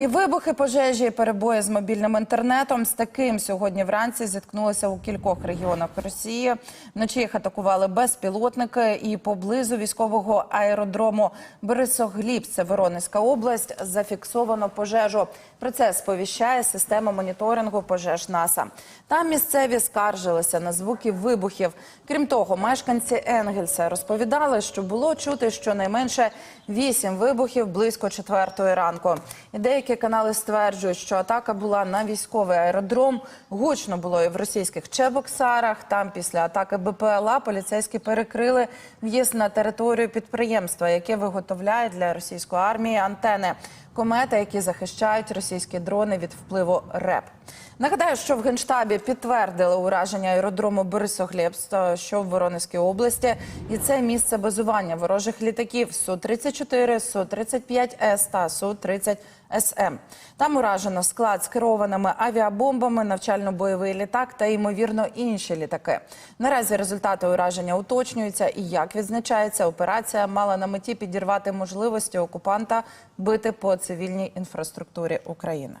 І вибухи, пожежі, і перебої з мобільним інтернетом. З таким сьогодні вранці зіткнулися у кількох регіонах Росії. Вночі їх атакували безпілотники і поблизу військового аеродрому Борисогліб, це Воронезька область, зафіксовано пожежу. Про це сповіщає система моніторингу пожеж НАСА. Там місцеві скаржилися на звуки вибухів. Крім того, мешканці Енгельса розповідали, що було чути щонайменше вісім вибухів близько четвертої ранку. І деякі канали стверджують, що атака була на військовий аеродром. Гучно було і в російських Чебоксарах. Там після атаки БПЛА поліцейські перекрили в'їзд на територію підприємства, яке виготовляє для російської армії антени. Комети, які захищають російські дрони від впливу РЕП. Нагадаю, що в генштабі підтвердили ураження аеродрому Борисоглебськ, що в Воронезькій області, і це місце базування ворожих літаків су 34 су 35 с та су 30 СМ. Там уражено склад з керованими авіабомбами, навчально-бойовий літак та ймовірно інші літаки. Наразі результати ураження уточнюються, і як відзначається, операція мала на меті підірвати можливості окупанта бити по цивільній інфраструктурі України.